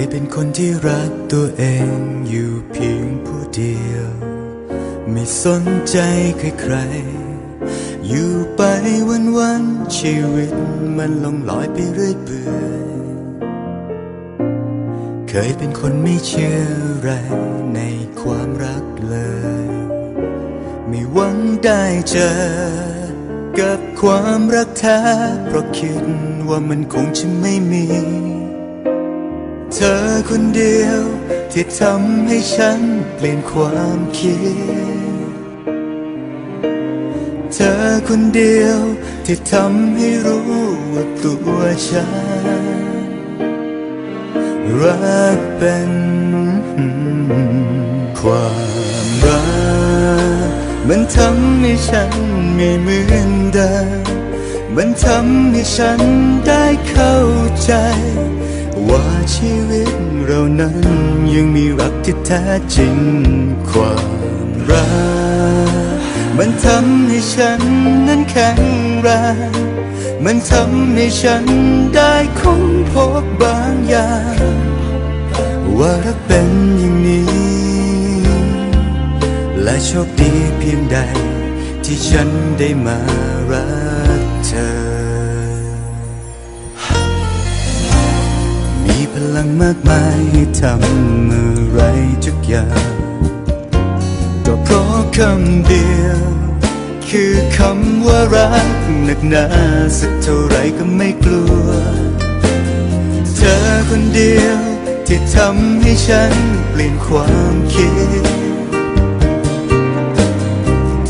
ยเป็นคนที่รักตัวเองอยู่เพียงผู้เดียว ไม่สนใจใครๆ อยู่ไปวันๆชีวิตมันลงลอยไปเรื่อยเปื่อยเคยเป็นคนไม่เชื่อแรงในความรักเลย ไม่หวังได้เจอ กับความรักแท้เพราะคิดว่ามันคงจะไม่มี เธอคนเดียวที่ทำให้ฉันเปลี่ยนความคิด เธอคนเดียวที่ทำให้รู้ว่าตัวฉัน รักเป็นความรัก มันทำให้ฉันไม่เหมือนเดิมมันทำให้ฉันได้เข้าใจ นั้นยังมีรักที่แท้จริงความรัก มันทำให้ฉันนั้นแข็งแรงมันทำให้ฉันได้ค้นพบบางอย่าง ว่ารักเป็นอย่างนี้ และโชคดีเพียงใดที่ฉันได้มารักเธอ พลังมากมายให้ทำอะไรทุกอย่างก็เพราะคำเดียว คือคำว่ารักหนักหนาสักเท่าไรก็ไม่กลัว เธอคนเดียวที่ทำให้ฉันเปลี่ยนความคิด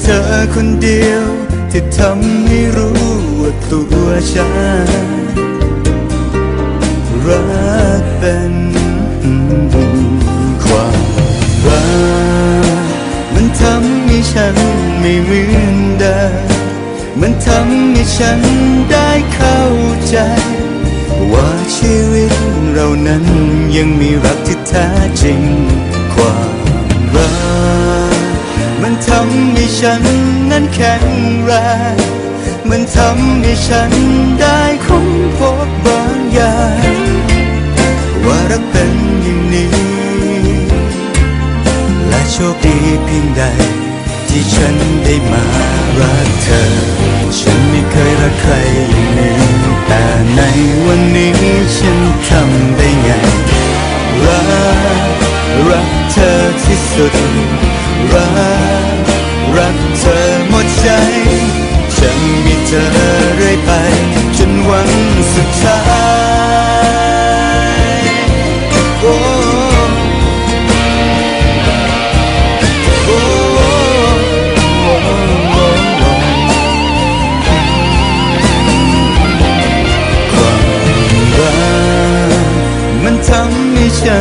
เธอคนเดียวที่ทำให้รู้ว่าตัวฉัน รักเป็นความรักมันทำให้ฉันไม่เหมือนเดิมมันทำให้ฉันได้เข้าใจ ว่าชีวิตเรานั้นยังมีรักที่แท้จริง ความรักมันทำให้ฉันนั้นแข็งแรงมันทำให้ฉันได้ค้นพบบางอย่าง พียงใด ที่ฉันได้มารักเธอ ฉันไม่เคยรักใครอย่างนี้แต่ในวันนี้ฉันทำได้ไง รัก รักเธอที่สุด รัก รักเธอหมดใจ จะมีเธอเรื่อยไป จนวันสุดท้าย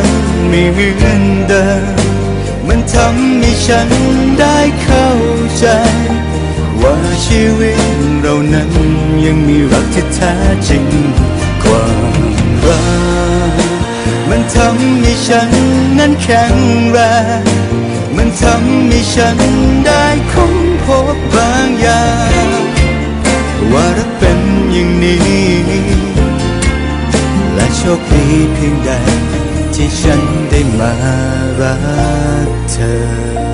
ำให้ฉันไม่เหมือนเดิม มันทำให้ฉันได้เข้าใจ ว่าชีวิตเรานั้นยังมีรักที่แท้จริงความรักมันทำให้ฉันนั้นแข็งแรง มันทำให้ฉันได้ค้นพบบางอย่างว่ารักเป็นอย่างนี้ และโชคดีเพียงใด ที่ฉันได้มารักเธอ